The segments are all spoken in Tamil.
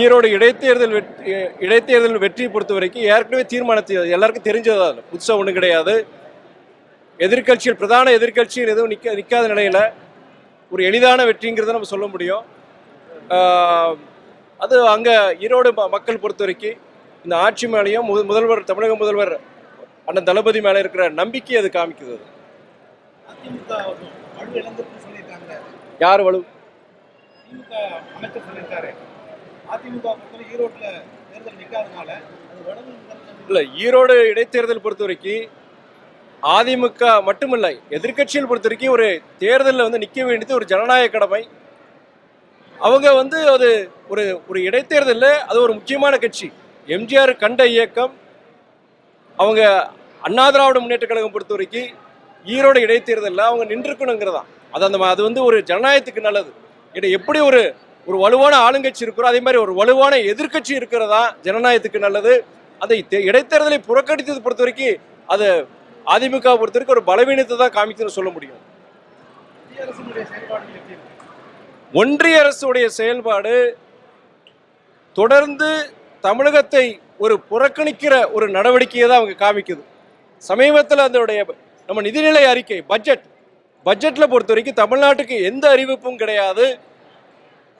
ஈரோடு இடைத்தேர்தல் வெற்றி இடைத்தேர்தல் வெற்றி பொறுத்த வரைக்கும் ஏற்கனவே தீர்மானத்தை எல்லாருக்கும் தெரிஞ்சதான் புதுசாக ஒன்றும் கிடையாது. எதிர்க்கட்சிகள் பிரதான எதிர்க்கட்சிகள் எதுவும் நிற்க நிற்காத நிலையில் ஒரு எளிதான வெற்றிங்கிறத நம்ம சொல்ல முடியும். அது அங்கே ஈரோடு மக்கள் பொறுத்த வரைக்கும் இந்த ஆட்சி மேலேயும் முதல்வர் தமிழக முதல்வர் அண்ணன் தளபதி மேலே இருக்கிற நம்பிக்கை அது காமிக்குது யார் வலு? அதிமுக ஈரோட்டில் தேர்தல் நிற்காதனால இல்லை ஈரோடு இடைத்தேர்தல் பொறுத்த வரைக்கும் அதிமுக மட்டுமில்லை எதிர்க்கட்சிகள் பொறுத்த வரைக்கும் ஒரு தேர்தலில் வந்து நிற்க வேண்டியது ஒரு ஜனநாயக கடமை. அவங்க வந்து அது ஒரு ஒரு இடைத்தேர்தலில் அது ஒரு முக்கியமான கட்சி. எம்ஜிஆர் கண்ட இயக்கம் அவங்க அண்ணா திராவிட முன்னேற்ற கழகம் பொறுத்த வரைக்கும் ஈரோடு இடைத்தேர்தலில் அவங்க நின்றுக்கணுங்கிறதான். அது அந்த அது வந்து ஒரு ஜனநாயகத்துக்கு நல்லது. இதை எப்படி ஒரு ஒரு வலுவான ஆளுங்கட்சி இருக்கிறோம். அதே மாதிரி ஒரு வலுவான எதிர்க்கட்சி இருக்கிறதா ஜனநாயகத்துக்கு நல்லது. அதை தே- இடைத்தேர்தலை புறக்கணித்தது பொறுத்த வரைக்கும் அது அதிமுக பொறுத்த வரைக்கும் ஒரு பலவீனத்தை தான் காமிக்குதுன்னு சொல்ல முடியும். ஒன்றிய அரசுடைய செயல்பாடு தொடர்ந்து தமிழகத்தை ஒரு புறக்கணிக்கிற ஒரு நடவடிக்கையை தான் அவங்க காமிக்குது. சமீபத்தில் அதனுடைய நம்ம நிதிநிலை அறிக்கை பட்ஜெட் பட்ஜெட்டில் பொறுத்த வரைக்கும் தமிழ்நாட்டுக்கு எந்த அறிவிப்பும் கிடையாது.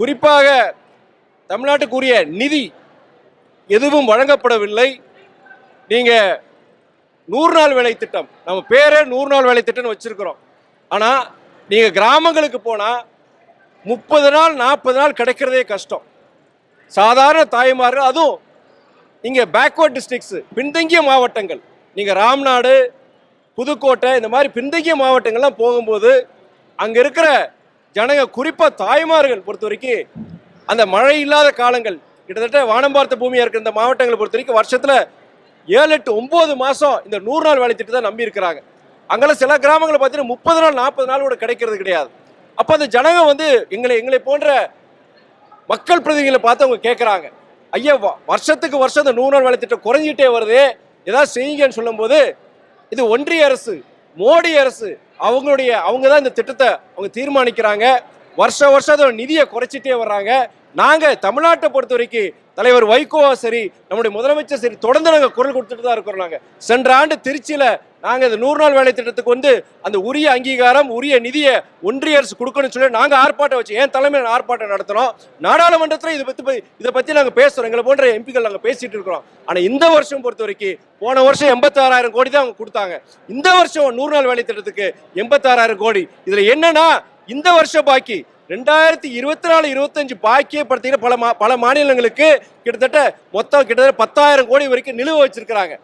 குறிப்பாக தமிழ்நாட்டுக்குரிய நிதி எதுவும் வழங்கப்படவில்லை. நீங்கள் நூறு நாள் வேலை திட்டம் நம்ம பேரே நூறு நாள் வேலை திட்டம்னு வச்சிருக்கிறோம். ஆனால் நீங்கள் கிராமங்களுக்கு போனால் முப்பது நாள் நாற்பது நாள் கிடைக்கிறதே கஷ்டம். சாதாரண தாய்மார்கள் அதுவும் இங்கே பேக்வர்ட் டிஸ்ட்ரிக்ஸு பின்தங்கிய மாவட்டங்கள். நீங்கள் ராம்நாடு புதுக்கோட்டை இந்த மாதிரி பின்தங்கிய மாவட்டங்கள்லாம் போகும்போது அங்கே இருக்கிற ஜனங்க குறிப்பாக தாய்மார்கள் பொறுத்த வரைக்கும் அந்த மழை இல்லாத காலங்கள் கிட்டத்தட்ட வானம் பார்த்த பூமியாக இருக்கிற இந்த மாவட்டங்களை பொறுத்த வரைக்கும் வருஷத்தில் ஏழு எட்டு ஒம்பது மாதம் இந்த நூறு நாள் வேலை திட்டத்தை நம்பி இருக்கிறாங்க. அங்கெல்லாம் சில கிராமங்களை பார்த்தீங்கன்னா முப்பது நாள் நாற்பது நாள் கூட கிடைக்கிறது கிடையாது. அப்போ அந்த ஜனங்க வந்து எங்களை எங்களை போன்ற மக்கள் பிரதிநிதிகளை பார்த்து அவங்க கேட்குறாங்க ஐயா வருஷத்துக்கு வருஷம் இந்த நூறு நாள் வேலை திட்டம் குறைஞ்சிட்டே வருது ஏதாவது செய்யுங்கன்னு சொல்லும்போது இது ஒன்றிய அரசு மோடி அரசு அவங்களுடைய அவங்க தான் இந்த திட்டத்தை அவங்க தீர்மானிக்கிறாங்க. வருஷ வருஷம் அதோட நிதியை குறைச்சிட்டே வர்றாங்க. நாங்கள் தமிழ்நாட்டை பொறுத்த வரைக்கும் தலைவர் வைகோவா சரி நம்முடைய முதலமைச்சர் சரி தொடர்ந்து நாங்கள் குரல் கொடுத்துட்டு தான் இருக்கிறோம் நாங்கள் சென்ற ஆண்டு திருச்சியில் நாங்கள் இந்த நூறு நாள் வேலை திட்டத்துக்கு வந்து அந்த உரிய அங்கீகாரம் உரிய நிதியை ஒன்றிய அரசு கொடுக்கணும்னு சொல்லி நாங்கள் ஆர்ப்பாட்டம் வச்சு என் தலைமையில் ஆர்ப்பாட்டம் நடத்துகிறோம் நாடாளுமன்றத்தில் இதை பற்றி இதை பற்றி நாங்கள் பேசுகிறோம் எங்களை போன்ற எம்பிக்கள் நாங்கள் பேசிகிட்டு இருக்கிறோம். ஆனால் இந்த வருஷம் பொறுத்த வரைக்கும் போன வருஷம் எண்பத்தாறாயிரம் கோடி தான் அவங்க கொடுத்தாங்க. இந்த வருஷம் நூறு நாள் வேலை திட்டத்துக்கு எண்பத்தாறாயிரம் கோடி. இதில் என்னன்னா இந்த வருஷம் பாக்கி ரெண்டாயிரத்தி இருபத்தி நாலு இருபத்தஞ்சு பாக்கியே பார்த்தீங்கன்னா பல மா பல மாநிலங்களுக்கு கிட்டத்தட்ட மொத்தம் கிட்டத்தட்ட பத்தாயிரம் கோடி வரைக்கும் நிலுவை வச்சிருக்கிறாங்க.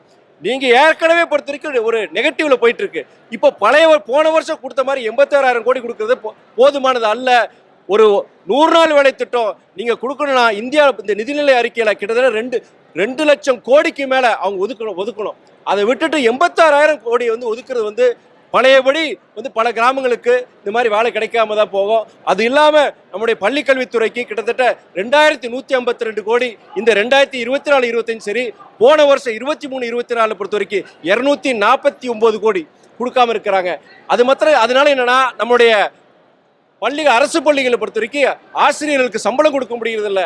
நீங்க ஏற்கனவே பொறுத்த வரைக்கும் ஒரு நெகட்டிவ்ல போயிட்டு இருக்கு இப்போ பழைய போன வருஷம் கொடுத்த மாதிரி எண்பத்தாறாயிரம் கோடி கொடுக்கறது போதுமானது அல்ல. ஒரு நூறு நாள் வேலை திட்டம். நீங்க கொடுக்கணும்னா இந்தியா இந்த நிதிநிலை அறிக்கையில கிட்டத்தட்ட ரெண்டு ரெண்டு லட்சம் கோடிக்கு மேல அவங்க ஒதுக்கணும் ஒதுக்கணும். அதை விட்டுட்டு எண்பத்தாறாயிரம் கோடி வந்து ஒதுக்குறது வந்து பழையபடி வந்து பல கிராமங்களுக்கு இந்த மாதிரி வேலை கிடைக்காம தான் போகும். அது இல்லாமல் நம்முடைய பள்ளிக்கல்வித்துறைக்கு கிட்டத்தட்ட ரெண்டாயிரத்தி நூற்றி ஐம்பத்தி ரெண்டு கோடி இந்த ரெண்டாயிரத்தி இருபத்தி நாலு இருபத்தஞ்சு சரி போன வருஷம் இருபத்தி மூணு இருபத்தி நாலு பொறுத்த வரைக்கும் இரநூத்தி நாற்பத்தி ஒம்பது கோடி கொடுக்காம இருக்கிறாங்க. அது மாத்திரம் அதனால என்னன்னா நம்முடைய பள்ளி அரசு பள்ளிகளை பொறுத்த வரைக்கும் ஆசிரியர்களுக்கு சம்பளம் கொடுக்க முடியறதில்ல.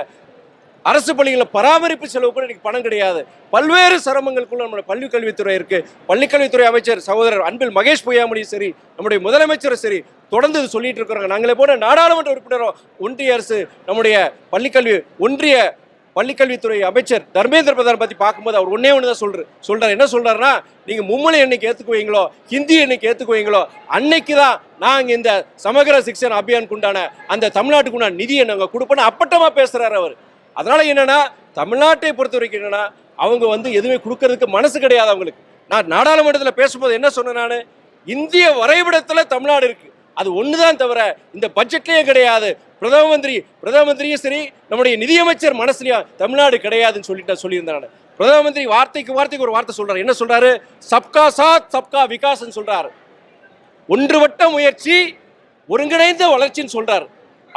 அரசு பள்ளிகளில் பராமரிப்பு செலவு கூட இன்னைக்கு பணம் கிடையாது. பல்வேறு சிரமங்களுக்குள்ள நம்முடைய பள்ளி கல்வித்துறை இருக்கு. பள்ளி கல்வித்துறை அமைச்சர் சகோதரர் அன்பில் மகேஷ் பொய்யாமொழியும் சரி நம்முடைய முதலமைச்சரும் சரி தொடர்ந்து இது சொல்லிட்டு இருக்கிறாங்க. நாங்களே போன நாடாளுமன்ற உறுப்பினரும் ஒன்றிய அரசு நம்முடைய பள்ளிக்கல்வி ஒன்றிய பள்ளிக்கல்வித்துறை அமைச்சர் தர்மேந்திர பிரதான் பற்றி பார்க்கும்போது அவர் ஒன்னே ஒன்று தான் சொல்கிறார் சொல்றாரு. என்ன சொல்றாருன்னா நீங்க மும்மொழி என்னைக்கு ஏத்துக்குவீங்களோ ஹிந்தி என்னைக்கு ஏத்துக்குவீங்களோ அன்னைக்கு தான் நாங்க இந்த சமகர சிக்ஷன் அபியானுக்கு உண்டான அந்த தமிழ்நாட்டுக்கு உண்டான நிதியை நாங்கள் கொடுப்போம்னு அப்பட்டமா பேசுறாரு அவர். அதனால் என்னென்னா தமிழ்நாட்டை பொறுத்த வரைக்கும் என்னென்னா அவங்க வந்து எதுவுமே கொடுக்கறதுக்கு மனசு கிடையாது அவங்களுக்கு. நான் நாடாளுமன்றத்தில் பேசும்போது என்ன சொன்னேன் நான்? இந்திய வரைபடத்தில் தமிழ்நாடு இருக்குது அது ஒன்று தான் தவிர இந்த பட்ஜெட்லேயே கிடையாது. பிரதம மந்திரி பிரதம மந்திரியும் சரி நம்முடைய நிதியமைச்சர் மனசுலையும் தமிழ்நாடு கிடையாதுன்னு சொல்லிட்டு நான் சொல்லியிருந்தேன் நான். பிரதம மந்திரி வார்த்தைக்கு வார்த்தைக்கு ஒரு வார்த்தை சொல்கிறார் என்ன சொல்கிறாரு சப்கா சாத் சப்கா விகாஸ்ன்னு சொல்கிறார் ஒன்றுபட்ட முயற்சி ஒருங்கிணைந்த வளர்ச்சின்னு சொல்கிறார்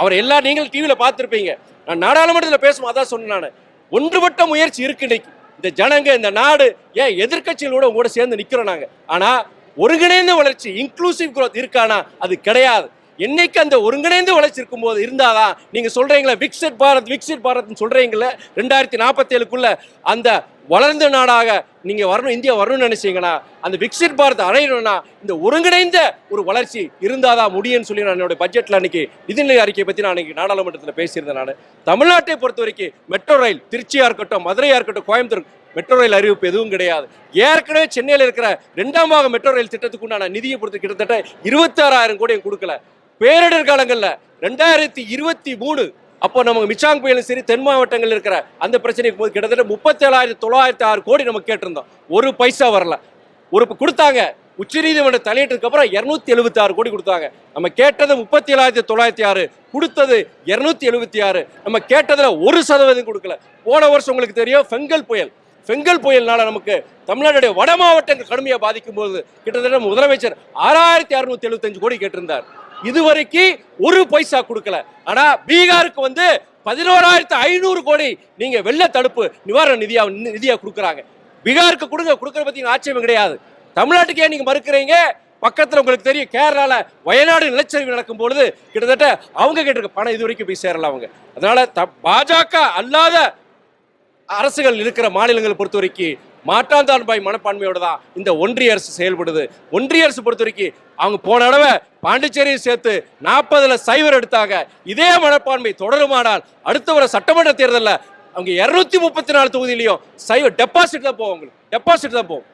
அவர் எல்லா நீங்கள் டிவியில் பார்த்துருப்பீங்க. நான் நாடாளுமன்றத்தில் பேசும் அதான் சொன்னேன் நான். ஒன்றுபட்ட முயற்சி இருக்கு இன்னைக்கு. இந்த ஜனங்க இந்த நாடு ஏன் எதிர்கட்சிகளோட உங்களோட சேர்ந்து நிற்கிறோம் நாங்கள் ஆனால் ஒருங்கிணைந்த வளர்ச்சி இன்க்ளூசிவ் குரோத் இருக்கானா அது கிடையாது. என்னைக்கு அந்த ஒருங்கிணைந்து வளர்ச்சி இருக்கும்போது இருந்தாதான் நீங்கள் சொல்கிறீங்களா விக்சிட் பாரத் விக்சிட் பாரத்னு சொல்கிறீங்கள ரெண்டாயிரத்தி நாற்பத்தேழுக்குள்ள அந்த வளர்ந்த நாடாக நீங்க வரணும் இந்தியா வரணும்னு நினைச்சீங்கன்னா அந்த விக்சிட் பாரத் அடையணும்னா இந்த ஒருங்கிணைந்த ஒரு வளர்ச்சி இருந்தாதான் முடியும்னு சொல்லி நான் என்னோட பட்ஜெட்ல அன்னைக்கு நிதிநிலை அறிக்கையை பத்தி நான் அன்னைக்கு நாடாளுமன்றத்தில் பேசியிருந்தேன் நான். தமிழ்நாட்டை பொறுத்த வரைக்கும் மெட்ரோ ரயில் திருச்சியா இருக்கட்டும் மதுரையா இருக்கட்டும் கோயம்புத்தூர் மெட்ரோ ரயில் அறிவிப்பு எதுவும் கிடையாது. ஏற்கனவே சென்னையில் இருக்கிற ரெண்டாம் பாக மெட்ரோ ரயில் திட்டத்துக்கு உண்டான நிதியை பொறுத்து கிட்டத்தட்ட இருபத்தாறாயிரம் கோடியும் கொடுக்கல. பேரிடர் காலங்களில் ரெண்டாயிரத்தி இருபத்தி மூணு அப்போ நமக்கு மிச்சாங் புயலும் சரி தென் மாவட்டங்கள் இருக்கிற அந்த பிரச்சனைக்கு போது கிட்டத்தட்ட முப்பத்தேழாயிரத்தி தொள்ளாயிரத்தி ஆறு கோடி நம்ம கேட்டிருந்தோம். ஒரு பைசா வரல. ஒரு கொடுத்தாங்க. உச்சநீதிமன்ற தலையிட்டதுக்கு அப்புறம் இரநூத்தி எழுபத்தி ஆறு கோடி கொடுத்தாங்க. நம்ம கேட்டது முப்பத்தி ஏழாயிரத்தி தொள்ளாயிரத்தி ஆறு கொடுத்தது இரநூத்தி எழுபத்தி ஆறு நம்ம கேட்டதில் ஒரு சதவீதம் கொடுக்கல. போன வருஷம் உங்களுக்கு தெரியும் ஃபெங்கல் புயல். ஃபெங்கல் புயல்னால நமக்கு தமிழ்நாடுடைய வட மாவட்டங்கள் கடுமையாக பாதிக்கும் போது கிட்டத்தட்ட முதலமைச்சர் ஆறாயிரத்தி அறுநூத்தி எழுபத்தஞ்சு கோடி கேட்டிருந்தார். இதுவரைக்கும் ஒரு பைசா கொடுக்கல. ஆனா பீகாருக்கு வந்து பதினோராயிரத்து ஐநூறு கோடி நீங்க வெள்ள தடுப்பு நிவாரண நிதியா நிதியா கொடுக்குறாங்க. பீகாருக்கு கொடுங்க கொடுக்கற பத்தி ஆட்சேபம் கிடையாது. தமிழ்நாட்டுக்கு ஏன் நீங்க மறுக்கிறீங்க? பக்கத்தில் உங்களுக்கு தெரியும் கேரளால வயநாடு நிலச்சரிவு நடக்கும் பொழுது கிட்டத்தட்ட அவங்க கேட்டிருக்க பணம் இது வரைக்கும் போய் சேரல அவங்க. அதனால த- பாஜக அல்லாத அரசுகள் இருக்கிற மாநிலங்களை பொறுத்த வரைக்கும் மாற்றாந்தான்பாய் மனப்பான்மையோடு தான் இந்த ஒன்றிய அரசு செயல்படுது. ஒன்றிய அரசு பொறுத்த வரைக்கும் அவங்க போன தடவை பாண்டிச்சேரியை சேர்த்து நாற்பதுல சைவர் எடுத்தாங்க இதே மனப்பான்மை தொடருமானால் அடுத்த வர சட்டமன்ற தேர்தலில் அவங்க இருநூத்தி முப்பத்தி நாலு தொகுதியிலையும் சைவர் டெபாசிட் தான் போவோம் அவங்களுக்கு டெபாசிட் தான் போகும்.